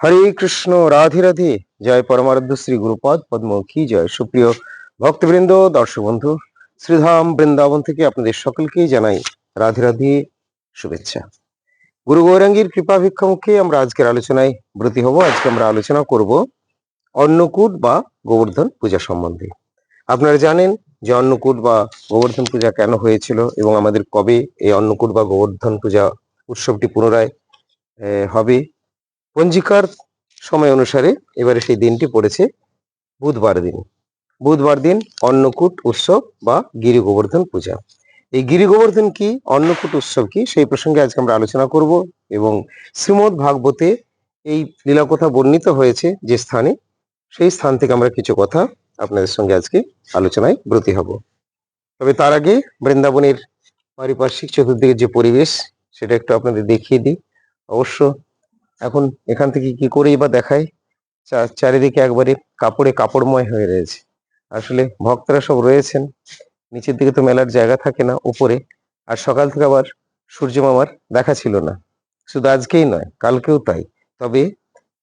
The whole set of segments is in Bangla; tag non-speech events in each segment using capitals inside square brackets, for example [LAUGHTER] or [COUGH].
হরে কৃষ্ণ, রাধে রাধে। জয় পরমারাধ্য শ্রী গুরুপদ পদ্ম কি জয় সুপ্রিয় ভক্তবৃন্দ, দর্শক বন্ধু, শ্রীধাম বৃন্দাবন থেকে আপনাদের সকলকেই জানাই রাধে রাধে শুভেচ্ছা। গুরু গৌরাঙ্গীর কৃপা ভিক্ষামুখে আমরা আজকের আলোচনায় ব্রতী হব। আজকে আমরা আলোচনা করব অন্নকূট বা গোবর্ধন পূজা সম্বন্ধে। আপনারা জানেন যে অন্নকূট বা গোবর্ধন পূজা কেন হয়েছিল এবং আমাদের কবে এই অন্নকূট বা গোবর্ধন পূজা উৎসবটি পুনরায় হবে? পঞ্জিকার সময় অনুসারে এবারে সেই দিনটি পড়েছে বুধবার দিন। বুধবার দিন অন্নকূট উৎসব বা গিরি গোবর্ধন পূজা। এই গিরি গোবর্ধন কি, অন্নকূট উৎসব কি, সেই প্রসঙ্গে আজকে আমরা আলোচনা করব এবং শ্রীমদ ভাগবতে এই লীলাকথা বর্ণিত হয়েছে যে স্থানে, সেই স্থান থেকে আমরা কিছু কথা আপনাদের সঙ্গে আজকে আলোচনায় ব্রতী হব। তবে তার আগে বৃন্দাবনের পারিপার্শ্বিক চতুর্দিকের যে পরিবেশ, সেটা একটু আপনাদের দেখিয়ে দিই। অবশ্য এখন এখান থেকে কি করেই বা দেখায়? চারিদিকে একবারে কাপড়ে কাপড়ময় হয়ে রয়েছে। আসলে ভক্তরা সব রয়েছেন, নিচের দিকে তো মেলার জায়গা থাকে না, উপরে। আর সকাল থেকে আবার সূর্য মামার দেখা ছিল না। শুধু আজকেই নয়, কালকেও তাই। তবে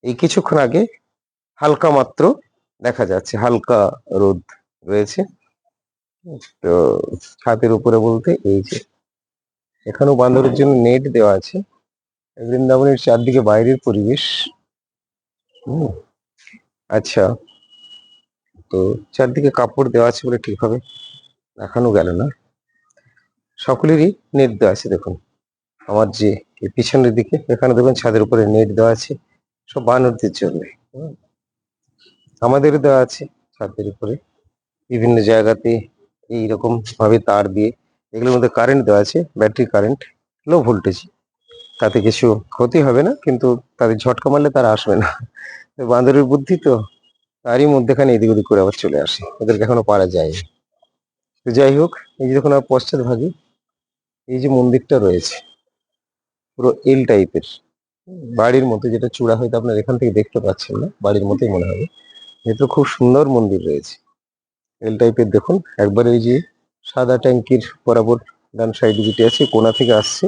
এই কিছুক্ষণ আগে হালকা মাত্র দেখা যাচ্ছে, হালকা রোদ রয়েছে। তো, ছাদের উপরে বলতে এই যে, এখানেও বান্দরের জন্য নেট দেওয়া আছে। বৃন্দাবনের চারদিকে বাইরের পরিবেশ। হুম, আচ্ছা। তো চারদিকে কাপড় দেওয়া আছে বলে ঠিকভাবে দেখানো গেল না। সকলেরই নেট দেওয়া আছে দেখুন। আমার যে পিছনের দিকে এখানে দেখুন ছাদের উপরে নেট দেওয়া আছে সব বানরদের জন্য। হুম, আমাদেরও দেওয়া আছে ছাদের উপরে। বিভিন্ন জায়গাতে এইরকম ভাবে তার দিয়ে এগুলোর মধ্যে কারেন্ট দেওয়া আছে ব্যাটারি কারেন্ট লো ভোল্টেজ তাতে কিছু ক্ষতি হবে না, কিন্তু তাদের ঝটকা মারলে তারা আসবে না। বান্দরের বুদ্ধি তো তারই মধ্যেখানে এদিক ওদিক করে আবার চলে আসে, ওদেরকে এখনও পারা যায় তো যাই হোক, এই যে আমার পশ্চাৎ ভাগে, এই যে মন্দিরটা রয়েছে, পুরো এল টাইপের বাড়ির মতো, যেটা চূড়া হয়তো আপনার এখান থেকে দেখতে পাচ্ছেন না, বাড়ির মতোই মনে হবে। ভেতরে খুব সুন্দর মন্দির রয়েছে এল টাইপের দেখুন, একবার ওই যে সাদা ট্যাঙ্কির বরাবর ডান সাইডে যেটি আছে, কোনা থেকে আসছে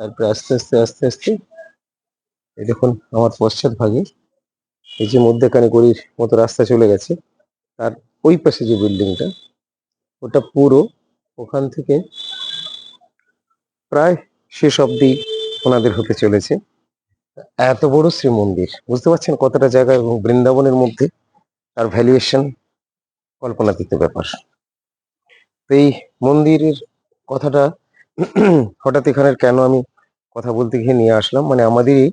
তারপরে আস্তে আস্তে আস্তে আস্তে। এই দেখুন, আমার পশ্চাৎ ভাগে। এই যে মধ্যেখানে গড়ির মতো রাস্তা চলে গেছে। তার ওই পাশে যে বিল্ডিংটা, ওটা পুরো ওখান থেকে প্রায় শেষ অবধি ওনাদের হতে চলেছে। এত বড় শ্রী মন্দির বুঝতে পারছেন কতটা জায়গা এবং বৃন্দাবনের মধ্যে তার ভ্যালুয়েশন কল্পনাতীত ব্যাপার। তো এই মন্দিরের কথাটা হঠাৎ এখানের কেন আমি কথা বলতে গিয়ে নিয়ে আসলাম? মানে আমাদেরই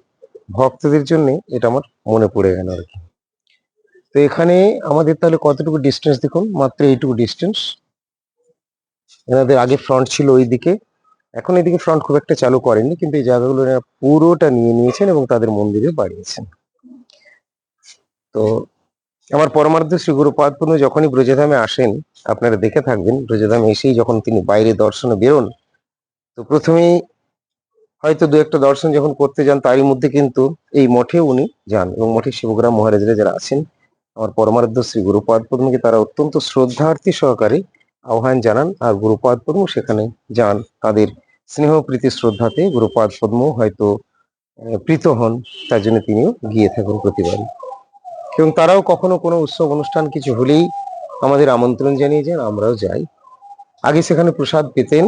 ভক্তদের জন্য এটা আমার মনে পড়ে গেল আর কি। তো এখানে আমাদের তাহলে কতটুকু ডিস্টেন্স দেখুন? মাত্র এইটুকু ডিস্টেন্স এনাদের আগে ফ্রন্ট ছিল ওই দিকে এখন এদিকে ফ্রন্ট খুব একটা চালু করেননি, কিন্তু এই জায়গাগুলো পুরোটা নিয়ে নিয়েছেন এবং তাদের মন্দিরে বাড়িয়েছেন। তো আমার পরমার্থ শ্রী গুরুপাদ যখনই ব্রজধামে আসেন, আপনারা দেখে থাকবেন, ব্রজধামে এসেই যখন তিনি বাইরে দর্শনে বেরোন তো প্রথমেই হয়তো দু একটা দর্শন যখন করতে যান, তারই মধ্যে কিন্তু এই মঠে উনি যান এবং মঠে শিবগ্রাম মহারাজরা যারা আছেন, আমার পরমারাধ্য শ্রী গুরুপাদ পদ্মকে তারা অত্যন্ত শ্রদ্ধার্থী সহকারে আহ্বান জানান আর গুরুপাদ পদ্ম সেখানে যান। তাদের স্নেহ প্রীতি শ্রদ্ধাতে গুরুপাদ পদ্ম হয়তো প্রীত হন, তার জন্য তিনিও গিয়ে থাকুন প্রতিবার। এবং তারাও কখনো কোনো উৎসব অনুষ্ঠান কিছু হলেই আমাদের আমন্ত্রণ জানিয়ে যান, আমরাও যাই। আগে সেখানে প্রসাদ পেতেন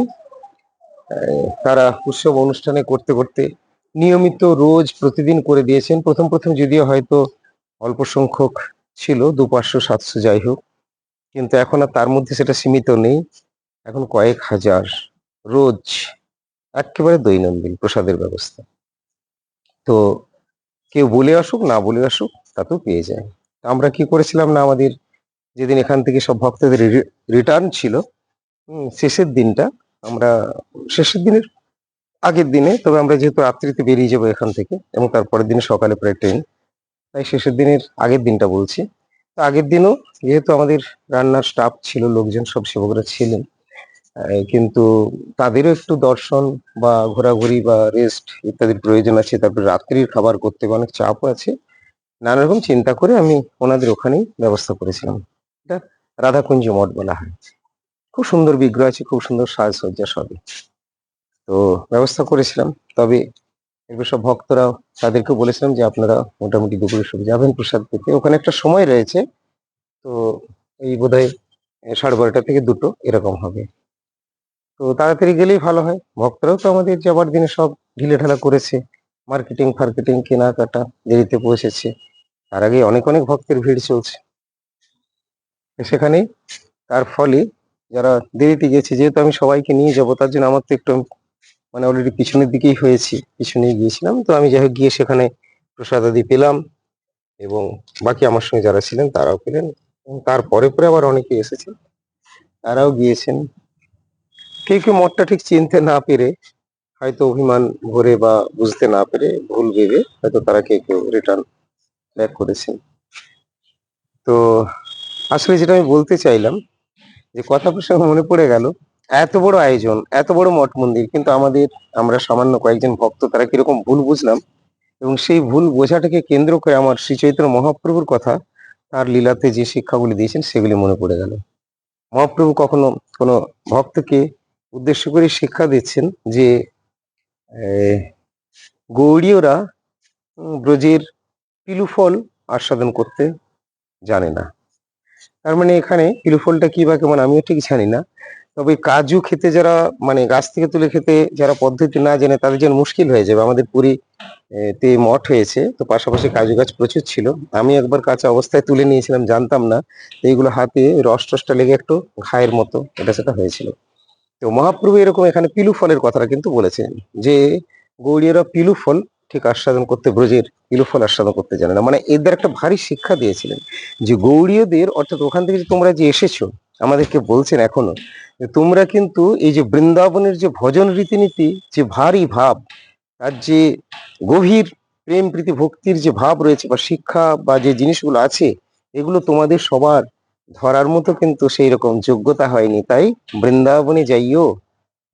তারা উৎসব অনুষ্ঠানে করতে করতে নিয়মিত রোজ প্রতিদিন করে দিয়েছেন। প্রথম প্রথম যদিও হয়তো অল্প সংখ্যক ছিল, দু পাঁচশো, সাতশো যাই হোক। কিন্তু এখন আর তার মধ্যে সেটা সীমিত নেই। এখন কয়েক হাজার রোজ একেবারে দৈনন্দিন প্রসাদের ব্যবস্থা। তো কেউ বলে আসুক, না বলে আসুক তাতেও পেয়ে যায়। আমরা কি করেছিলাম না আমাদের যেদিন এখান থেকে সব ভক্তদের রিটার্ন ছিল শেষের দিনটা আমরা শেষের দিনের, আগের দিনে, তবে আমরা যেহেতু রাত্রিতে বেরিয়ে যাব এখান থেকে, এবং তারপরের দিনে সকালে প্রায় ট্রেন তাই শেষের দিনের আগের দিনটা বলছি। তো আগের দিনও যেহেতু আমাদের রান্নার স্টাফ ছিল, লোকজন সব সেবকরা ছিলেন কিন্তু তাদেরও একটু দর্শন বা ঘোরাঘুরি বা রেস্ট ইত্যাদির প্রয়োজন আছে, তারপরে রাত্রির খাবার করতে অনেক চাপও আছে। নানা রকম চিন্তা করে আমি ওনাদের ওখানেই ব্যবস্থা করেছিলাম। এটা রাধাকুঞ্জ মঠ বলা হয়। খুব সুন্দর বিগ্রহ আছে, খুব সুন্দর সাজসজ্জা সবই। তো ব্যবস্থা করেছিলাম, তবে এরপর সব ভক্তরা তাদেরকে বলেছিলাম যে আপনারা মোটামুটি দুপুরের সময় যাবেন প্রসাদ পেতে। ওখানে একটা সময় রয়েছে, তো এই বোধহয় সাড়ে বারোটা থেকে দুটো এরকম হবে। তো তাড়াতাড়ি গেলেই ভালো হয়। ভক্তরাও তো আমাদের যাবার দিনে সব ঢিলে ঢালা করেছে, মার্কেটিং, ফার্কেটিং, কেনাকাটা দেরিতে পৌঁছেছে। তার আগে অনেক অনেক ভক্তের ভিড় চলছে। সেখানে তার ফলে যারা দেরিতে গেছে, যেহেতু আমি সবাইকে নিয়ে যাব, তার জন্য আমার তো একটু মানে অলরেডি পিছনের দিকেই হয়েছি পিছনে গিয়েছিলাম। তো আমি যাই হোক, গিয়ে সেখানে প্রসাদ আদি পেলাম এবং বাকি আমার সঙ্গে যারা ছিলেন, তারাও পেলেন। এবং তারপরে পরে আবার অনেকে এসেছেন তারাও গিয়েছেন। কেউ কেউ মঠটা ঠিক চিনতে না পেরে, হয়তো অভিমান ভরে বা বুঝতে না পেরে, ভুল ভেবে হয়তো তারা কেউ কেউ রিটার্ন ব্যাক করেছেন। তো আসলে যেটা আমি বলতে চাইলাম যে কথা প্রসঙ্গে মনে পড়ে গেল, এত বড় আয়োজন, এত বড় মঠ মন্দির, কিন্তু আমাদের, আমরা সামান্য কয়েকজন ভক্ত, তারা কীরকম ভুল বুঝলাম। এবং সেই ভুল বোঝাটাকে কেন্দ্র করে আমার শ্রী চৈতন্য মহাপ্রভুর কথা, তার লীলাতে যে শিক্ষাগুলি দিয়েছেন, সেগুলি মনে পড়ে গেল। মহাপ্রভু কখনো কোনো ভক্তকে উদ্দেশ্য করে শিক্ষা দিচ্ছেন যে গৌড়ীয়রা ব্রজের পিলুফল আস্বাদন করতে জানে না। তার মানে এখানে পিলুফলটা কি বা কেমন আমিও ঠিক জানি না। তবে কাজু খেতে যারা মানে গাছ থেকে তুলে খেতে যারা পদ্ধতি না জেনে তাদের জন্য মুশকিল হয়ে যাবে। আমাদের পুরী তে মঠ হয়েছে, তো পাশাপাশি কাজু গাছ প্রচুর ছিল। আমি একবার কাঁচা অবস্থায় তুলে নিয়েছিলাম, জানতাম না। এইগুলো হাতে রস টসটা লেগে একটু ঘায়ের মতো, এটা সেটা হয়েছিল। তো মহাপ্রভু এরকম এখানে পিলু ফলের কথাটা কিন্তু বলেছেন যে গৌড়ীয়রা পিলু ফল ঠিক আস্বাদন করতে, ব্রজের পিলু ফল আস্বাদন করতে জানে না। মানে এদের একটা ভারী শিক্ষা দিয়েছিলেন যে গৌড়ীয়দের অর্থাৎ ওখান থেকে তোমরা যে এসেছ, আমাদেরকে বলছেন এখনও তোমরা কিন্তু এই যে বৃন্দাবনের যে ভজন রীতিনীতি, যে ভারী ভাব, তার যে গভীর প্রেম প্রীতি ভক্তির যে ভাব রয়েছে বা শিক্ষা বা যে জিনিসগুলো আছে, এগুলো তোমাদের সবার ধরার মতো কিন্তু সেই রকম যোগ্যতা হয়নি। তাই বৃন্দাবনে যাইও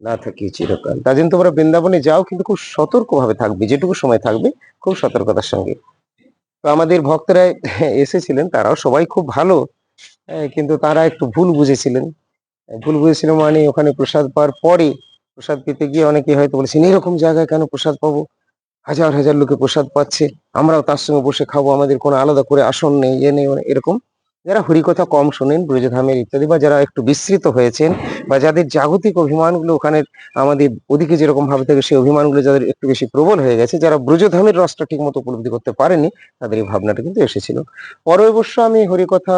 না থাকি চিরকাল। তার জন্য তোমরা বৃন্দাবনে যাও, কিন্তু খুব সতর্ক ভাবে থাকবে, যেটুকু সময় থাকবে, খুব সতর্কতার সঙ্গে। তো আমাদের ভক্তরা এসেছিলেন, তারাও সবাই খুব ভালো কিন্তু তারা একটু ভুল বুঝেছিলেন। ভুল বুঝেছিল মানে ওখানে প্রসাদ পাওয়ার পরে, প্রসাদ পেতে গিয়ে অনেকে হয়তো বলেছেন এরকম জায়গায় কেন প্রসাদ পাবো? হাজার হাজার লোকে প্রসাদ পাচ্ছে, আমরাও তার সঙ্গে বসে খাব, আমাদের কোনো আলাদা করে আসন নেই ইয়ে নেই, এরকম যারা হরিকথা কম শোনেন ব্রজধামের ইত্যাদি, বা যারা একটু বিস্তৃত হয়েছেন, বা যাদের জাগতিক অভিমানগুলো ওখানে আমাদের ওদিকে যেরকম ভাবে থাকে, সেই অভিমানগুলো যাদের একটু বেশি প্রবল হয়ে গেছে, যারা ব্রজধামের রসটা ঠিক মতো উপলব্ধি করতে পারেনি, তাদের এই ভাবনাটা কিন্তু এসেছিল। পরে অবশ্য আমি হরিকথা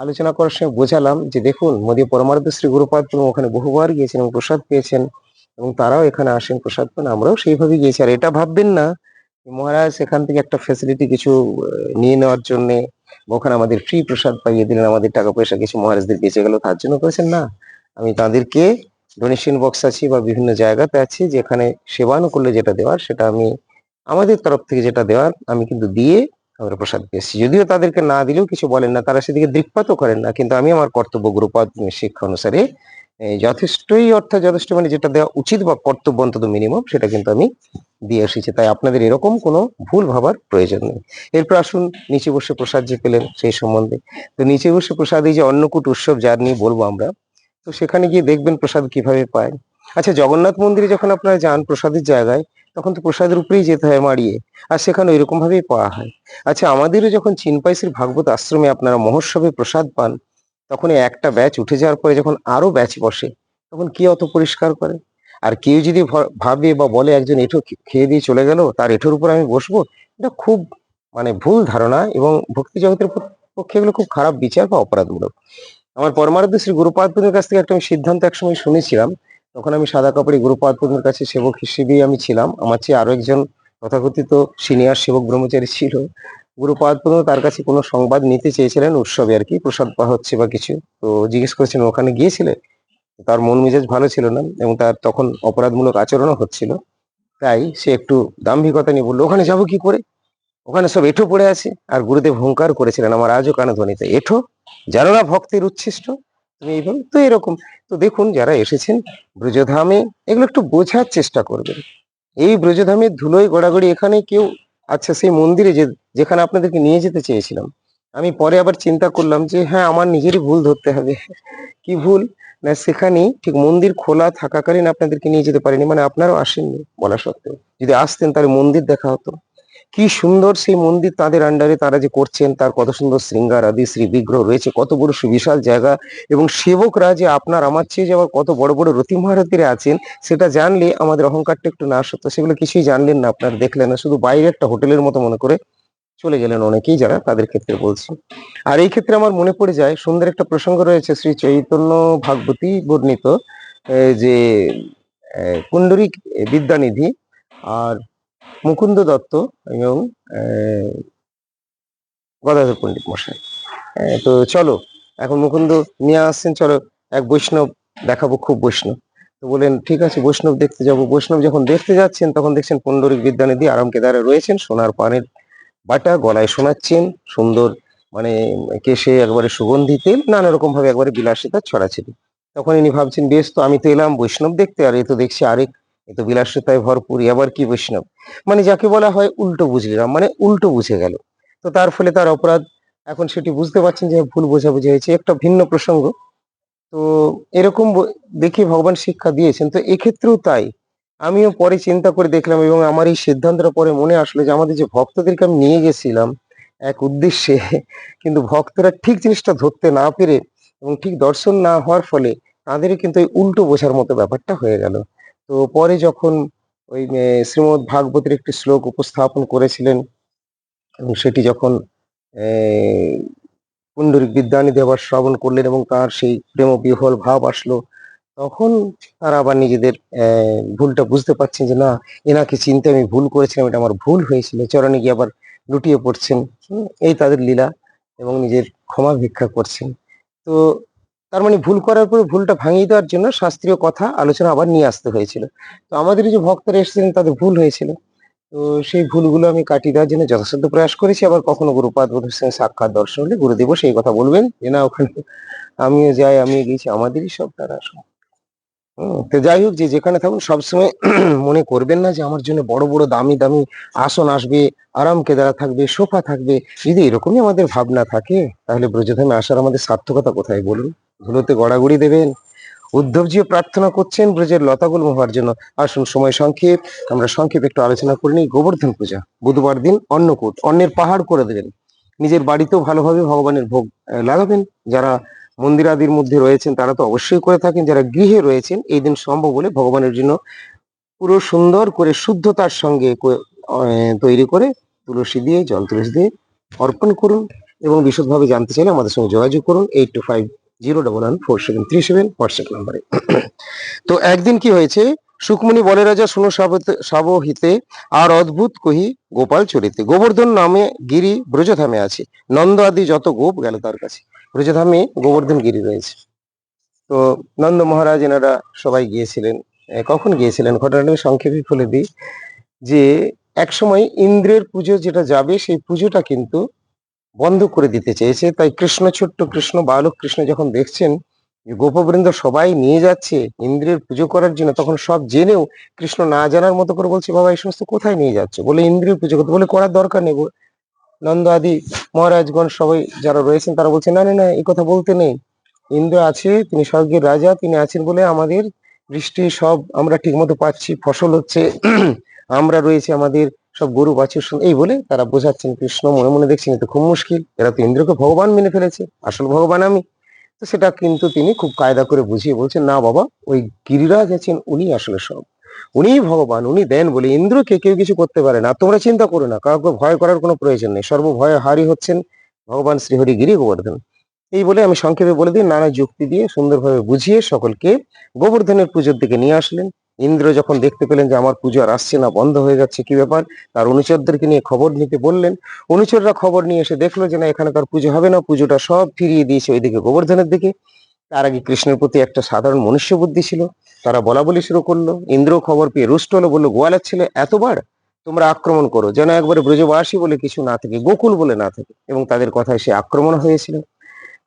আলোচনা করার সময় বোঝালাম যে দেখুন, মোদী পরমার্থ শ্রী গুরুপাদ ওখানে বহুবার গিয়েছেন এবং প্রসাদ পেয়েছেন, এবং তারাও এখানে আসেন প্রসাদ পান, আমরাও সেইভাবে গিয়েছি। আর এটা ভাববেন না, মহারাজ সেখান থেকে একটা ফ্যাসিলিটি কিছু নিয়ে নেওয়ার জন্য ওখানে আমাদের ফ্রি প্রসাদ পাইয়ে দিলেন, আমাদের টাকা পয়সা কিছু মহারাজদের বেঁচে গেল, তার জন্য করেছেন না। আমি তাদেরকে ডোনেশন বক্স আছে বা বিভিন্ন জায়গাতে আছি, যেখানে সেবানুকূল্যে যেটা দেওয়ার, সেটা আমি আমাদের তরফ থেকে যেটা দেওয়ার, আমি কিন্তু দিয়ে আমরা প্রসাদ পেয়েছি যদিও তাদেরকে না দিলেও কিছু বলেন না, তারা সেদিকে দৃকপাতও করেন না, কিন্তু আমি আমার কর্তব্য গ্রুপ শিক্ষা অনুসারে যথেষ্টই অর্থাৎ যথেষ্ট মানে যেটা দেওয়া উচিত বা কর্তব্য অন্তত মিনিমাম সেটা কিন্তু আমি দিয়ে এসেছি। তাই আপনাদের এরকম কোনো ভুল ভাবার প্রয়োজন নেই। এরপর আসুন, নিচে বসে প্রসাদ যে পেলেন সেই সম্বন্ধে। তো নিচে বসে প্রসাদ, এই যে অন্নকূট উৎসব যার নিয়ে বলব আমরা, তো সেখানে গিয়ে দেখবেন প্রসাদ কীভাবে পায়। আচ্ছা জগন্নাথ মন্দিরে যখন আপনারা যান প্রসাদের জায়গায়, তখন তো প্রসাদের উপরেই যেতে হয় মাড়িয়ে, আর সেখানে ওইরকম ভাবেই পাওয়া হয়। আচ্ছা আমাদেরও যখন চিনপাইসির ভাগবত আশ্রমে আপনারা মহোৎসবে প্রসাদ পান তখন একটা ব্যাচ উঠে যাওয়ার পরে যখন আরও ব্যাচ বসে, তখন কি অত পরিষ্কার করে? আর কেউ যদি ভাবে বা বলে একজন এঠো খেয়ে দিয়ে চলে গেল, তার এঠোর উপর আমি বসবো? এটা খুব মানে ভুল ধারণা এবং ভক্তি জগতের পক্ষে এগুলো খুব খারাপ বিচার বা অপরাধমূলক। আমার পরমারাধ্য শ্রী গুরুপাদপুরের কাছ থেকে একটা আমি সিদ্ধান্ত একসময় শুনেছিলাম। তখন আমি সাদা কাপড়ে গুরুপাদপুরের কাছে সেবক হিসেবেই আমি ছিলাম। আমার চেয়ে আরও একজন তথাকথিত সিনিয়র সেবক ব্রহ্মচারী ছিল। গুরুপাদপুর তার কাছে কোনো সংবাদ নিতে চেয়েছিলেন উৎসবে আর কি, প্রসাদ পাওয়া হচ্ছে বা কিছু। তো জিজ্ঞেস করেছেন ওখানে গিয়েছিলে? তার মন মেজাজ ভালো ছিল না এবং তার তখন অপরাধমূলক আচরণও হচ্ছিল। তাই সে একটু দাম্ভিকতা নিয়ে বলল, ওখানে যাব কি করে? ওখানে সব এঠো পড়ে আছে। আর গুরুদেব হুঙ্কার করেছিলেন, আমার আজও কানে ধ্বনিতে, এঠো, জানো না ভক্তের উচ্ছিষ্ট? তুমি এইভাবে তো এরকম। তো দেখুন, যারা এসেছেন ব্রজধামে, এগুলো একটু বোঝার চেষ্টা করবেন। এই ব্রজধামের ধুলোয় গড়াগড়ি এখানে কেউ আচ্ছা সেই মন্দিরে যে, যেখানে আপনাদেরকে নিয়ে যেতে চেয়েছিলাম, আমি পরে আবার চিন্তা করলাম যে হ্যাঁ আমার নিজেরই ভুল ধরতে হবে। কি ভুল? না, সেখানেই ঠিক মন্দির খোলা থাকাকালীন আপনাদেরকে নিয়ে যেতে পারিনি মানে আপনারাও আসেননি বলা সত্ত্বেও। যদি আসতেন তাহলে মন্দির দেখা হতো। কি সুন্দর সেই মন্দির তাদের আন্ডারে তারা যে করছেন তার কত সুন্দর শৃঙ্গার আদি শ্রী বিগ্রহ রয়েছে কত বড় সুবিশাল জায়গা এবং সেবকরা যে আপনার আমার চেয়ে যে আবার কত বড় বড় রতি মহারথীরা আছেন সেটা জানলে আমাদের অহংকারটা একটু না সত্য সেগুলো কিছুই জানলেন না আপনারা দেখলেন না শুধু বাইরে একটা হোটেলের মতো মনে করে চলে গেলেন অনেকেই যারা তাদের ক্ষেত্রে বলছি। আর এই ক্ষেত্রে আমার মনে পড়ে যায় সুন্দর একটা প্রসঙ্গ রয়েছে শ্রী চৈতন্য ভাগবতী বর্ণিত যে আহ, পুণ্ডরিক বিদ্যানিধি আর মুকুন্দ দত্ত এবং গদাধর পণ্ডিত মশাই। তো চলো, এখন মুকুন্দ নিয়ে আসছেন, চলো, এক বৈষ্ণব দেখাবো খুব বৈষ্ণব। তো বলেন, ঠিক আছে, বৈষ্ণব দেখতে যাব। বৈষ্ণব যখন দেখতে যাচ্ছেন, তখন দেখছেন পুণ্ডরিক বিদ্যানিধি আরাম কেদারে রয়েছেন, সোনার পানের বাটা গলায় শোনাচ্ছেন, সুন্দর মানে কেশে একবারে সুগন্ধি তেল, নানা রকম ভাবে একবারে বিলাসিতা ছড়াছিলেন তখন ইনি ভাবছেন, বেশ তো, আমি তো এলাম, বৈষ্ণব দেখতে, আর এ তো দেখছি আরেক এ তো বিলাসিতায় ভরপুর আবার কি বৈষ্ণব? মানে যাকে বলা হয় উল্টো বুঝলাম মানে উল্টো বুঝে গেল। তো তার ফলে তার অপরাধ, এখন সেটি বুঝতে পারছেন যে ভুল বোঝাবুঝি হয়েছে, একটা ভিন্ন প্রসঙ্গ। তো এরকম দেখে ভগবান শিক্ষা দিয়েছেন, তো এক্ষেত্রেও তাই। আমিও পরে চিন্তা করে দেখলাম এবং আমার এই সিদ্ধান্তটা পরে মনে আসলো যে আমাদের যে ভক্তদেরকে আমি নিয়ে গেছিলাম এক উদ্দেশ্যে, কিন্তু ভক্তরা ঠিক জিনিসটা ধরতে না পেরে এবং ঠিক দর্শন না হওয়ার ফলে তাদেরই কিন্তু এই উল্টো বোঝার মতো ব্যাপারটা হয়ে গেল। তো পরে যখন ওই শ্রীমদ ভাগবতের একটি শ্লোক উপস্থাপন করেছিলেন এবং সেটি যখন পুণ্ডরিক বিদ্যানিধি আবার শ্রবণ করলেন এবং তার সেই প্রেম বিহল ভাব আসলো, তখন তারা আবার নিজেদের ভুলটা বুঝতে পারছেন যে না, এনাকে চিনতে আমি ভুল করেছিলাম, এটা আমার ভুল হয়েছিল, চরণে গিয়ে আবার লুটিয়ে পড়ছেন। এই তাদের লীলা এবং নিজের ক্ষমা ভিক্ষা করছেন। তো তার মানে ভুল করার পরে ভুলটা ভাঙিয়ে দেওয়ার জন্য শাস্ত্রীয় কথা আলোচনা আবার নিয়ে আসতে হয়েছিল। তো আমাদের যে ভক্তরা এসেছিলেন, তাদের ভুল হয়েছিল। তো সেই ভুলগুলো আমি কাটিয়ে দেওয়ার জন্য যথাসাধ্য প্রয়াস করেছি। আবার কখনো গুরুপাদ বোধের সঙ্গে সাক্ষাৎ দর্শন হলে গুরুদেবও সেই কথা বলবেন যে, না, ওখানে আমিও যাই, আমিও গেছি আমাদেরই সব তারা সব তো যাই হোক, যে যেখানে থাকুন, সবসময় মনে করবেন না যে, আমার জন্য বড় বড়, দামি দামি আসন আসবে আরাম কেদারা থাকবে সোফা থাকবে। যদি এরকমই আমাদের ভাবনা থাকে, তাহলে ব্রজধামে আসার আমাদের সার্থকতা কোথায় বলুন? ধুলোতে গড়াগড়ি দেবেন। উদ্ধবজিও প্রার্থনা করছেন ব্রজের লতাগুল হওয়ার জন্য। আসুন সময় সংক্ষেপ, আমরা সংক্ষেপ একটু আলোচনা করে নিই গোবর্ধন পূজা। বুধবার দিন অন্নকূট অন্যের পাহাড় করে দেবেন। নিজের বাড়িতেও ভালোভাবে ভগবানের ভোগ লাগাবেন। যারা মন্দিরাদির মধ্যে রয়েছেন তারা তো অবশ্যই করে থাকেন। যারা গৃহে রয়েছেন, এই দিন সম্ভব বলে ভগবানের জন্য পুরো সুন্দর করে শুদ্ধতার সঙ্গে তৈরি করে তুলসী দিয়ে জল তুলসী দিয়ে অর্পণ করুন এবং বিশদভাবে জানতে চাইলে আমাদের সঙ্গে যোগাযোগ করুন eight two five zero double one four seven three seven WhatsApp নাম্বারে। তো একদিন কি হয়েছে? সুকমণি বলে রাজা শুনো সাবহিতে আর অদ্ভুত কহি গোপাল চরিতে। গোবর্ধন নামে গিরি ব্রজধামে আছে। নন্দ আদি যত গোপ গেল তার কাছে। ব্রজধামে গোবর্ধন গিরি রয়েছে। তো নন্দ মহারাজ এনারা সবাই গিয়েছিলেন। কখন গিয়েছিলেন? ঘটনাটা সংক্ষেপে বলে দিই যে, একসময় ইন্দ্রের পুজো যেটা যাবে, সেই পুজোটা কিন্তু বন্ধ করে দিতে চেয়েছে। তাই কৃষ্ণ ছোট্ট কৃষ্ণ বালক কৃষ্ণ যখন দেখছেন যে গোপবৃন্দ সবাই নিয়ে যাচ্ছে ইন্দ্রের পুজো করার জন্য, তখন সব জেনেও কৃষ্ণ না জানার মতো করে বলছে, বাবা, এই সমস্ত কোথায় নিয়ে যাচ্ছে? বলে ইন্দ্রের পুজো করতে, বলে করার দরকার নেই। নন্দ আদি, মহারাজগণ সবাই যারা রয়েছেন, তারা বলছে, না না না, এই কথা বলতে নেই। ইন্দ্র আছে, তিনি স্বর্গের রাজা, তিনি আছেন বলে আমাদের বৃষ্টি সব আমরা ঠিকমতো পাচ্ছি। ফসল হচ্ছে, [CLEARS THROAT] আমরা রয়েছে আমাদের সব গরু বাছুর এই বলে তারা বোঝাচ্ছেন কৃষ্ণ, মনে মনে দেখছেন এ তো খুব মুশকিল, এরা তো ইন্দ্রকে ভগবান মেনে ফেলেছে, আসল ভগবান আমি। তো সেটা কিন্তু তিনি খুব কায়দা করে বুঝিয়ে বলছেন, না বাবা, ওই গিরিরাজ আছেন, উনি আসলে সব। উনিই ভগবান, উনি দেন বলে ইন্দ্রকে কেউ কিছু করতে পারে না। তোমরা চিন্তা করো না, কাউকে ভয় করার কোনো প্রয়োজন নেই। সর্বভয় হারি হচ্ছেন ভগবান শ্রীহরি গিরি গোবর্ধন এই বলে আমি সংক্ষেপে বলে দিই, নানা যুক্তি দিয়ে সুন্দরভাবে বুঝিয়ে সকলকে গোবর্ধনের পুজোর দিকে নিয়ে আসলেন। ইন্দ্র যখন দেখতে পেলেন যে আমার পুজো আর আসছে না, বন্ধ হয়ে যাচ্ছে কি ব্যাপার? তার অনুচরদেরকে নিয়ে খবর নিতে বললেন। অনুচররা খবর নিয়ে এসে দেখল যে না এখানে তার পুজো হবে না, পুজোটা সব ফিরিয়ে দিয়েছে ওইদিকে গোবর্ধনের দিকে। তার আগে কৃষ্ণের প্রতি একটা সাধারণ মনুষ্য বুদ্ধি ছিল। তারা বলা বলি শুরু করল। ইন্দ্র খবর পেয়ে রুষ্ট হলো, বলল, গোয়ালের ছেলে, এতবার তোমরা আক্রমণ করো, যেন একবারে ব্রজবাসী বলে কিছু না থাকে, গোকুল বলে না থাকে। এবং তাদের কথায় সে আক্রমণ হয়েছিল।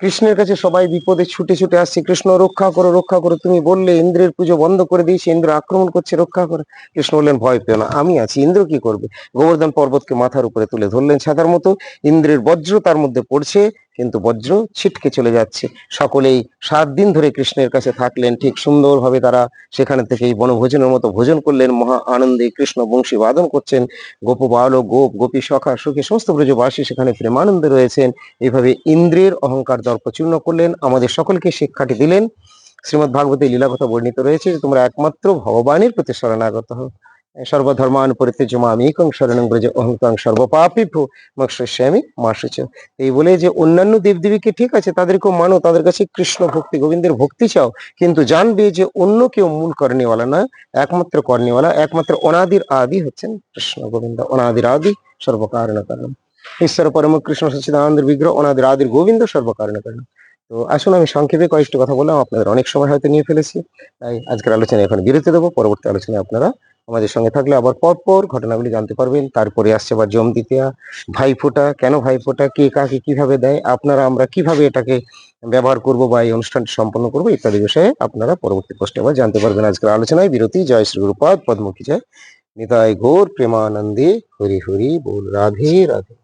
কৃষ্ণের কাছে সবাই বিপদে ছুটে ছুটে আসছে। কৃষ্ণ, রক্ষা করো রক্ষা করো। তুমি বললে, ইন্দ্রের পুজো বন্ধ করে দিয়েছি, ইন্দ্র আক্রমণ করছে, রক্ষা করে। কৃষ্ণ বললেন, ভয় পেও না, আমি আছি, ইন্দ্র কি করবে? গোবর্ধন পর্বতকে মাথার উপরে তুলে ধরলেন ছাতার মতো। ইন্দ্রের বজ্র তার মধ্যে পড়ছে। কিন্তু বজ্র ছিটকে চলে যাচ্ছে। সকলেই সাত দিন ধরে কৃষ্ণের কাছে থাকলেন। ঠিক সুন্দরভাবে তারা সেখানে থেকে এই বনভোজনের মতো ভোজন করলেন। মহা আনন্দে কৃষ্ণ বংশী বাদন করছেন। গোপ বালক, গোপ, গোপী, সখা, সুখী, সমস্ত ব্রজবাসী সেখানে প্রেম প্রেমানন্দে রয়েছেন। এইভাবে ইন্দ্রের অহংকার দর্প চূর্ণ করলেন। আমাদের সকলকে শিক্ষাটি দিলেন। শ্রীমদ ভাগবতী লীলা কথা বর্ণিত রয়েছে যে তোমরা একমাত্র ভগবানের প্রতি শরণাগত হও। সর্বধর্মান পরিত্যজ্য মামিকং শরণং ব্রজ অহংকাং সর্বপাপী ভূ মক্ষস্যামি মাসুচ এই বলে যে অন্যান্য দেবদেবীকে ঠিক আছে, তাদেরকেও মানো, তাদের কাছে কৃষ্ণ ভক্তি, গোবিন্দের ভক্তি চাও, কিন্তু জানবে যে অন্য কেউ মূল কর্ণীওয়ালা না একমাত্র কর্ণীওয়ালা একমাত্র অনাদির আদি হচ্ছেন কৃষ্ণ গোবিন্দ, অনাদির আদি সর্বকারণ কারণ ঈশ্বর পরম কৃষ্ণ সচ্চিদানন্দের বিগ্রহ, অনাদির আদির গোবিন্দ সর্বকারণ কারণ তো আসুন আমি সংক্ষেপে কয়েকটি কথা বললাম, আপনাদের অনেক সময় হয়তো নিয়ে ফেলেছি, তাই আজকের আলোচনা এখন বিরতি দেবো, পরবর্তী আলোচনায় আপনারা আমাদের সঙ্গে থাকলে আবার পর পর ঘটনাগুলি জানতে পারবেন। তারপরে আসছে আবার জম দ্বিতীয়া ভাইফোঁটা, কেন ভাইফোঁটা, কে কাকে কীভাবে দেয়, আপনারা, আমরা কীভাবে এটাকে ব্যবহার করব বা এই অনুষ্ঠানটি সম্পন্ন করব ইত্যাদি বিষয়ে আপনারা পরবর্তী পোস্টে আবার জানতে পারবেন। আজকের আলোচনায় বিরতি, জয় শ্রী গুরুপদ পদ্মকি জয় নিতাই ঘোর প্রেমানন্দে হরি হরি বল, রাধে রাধে।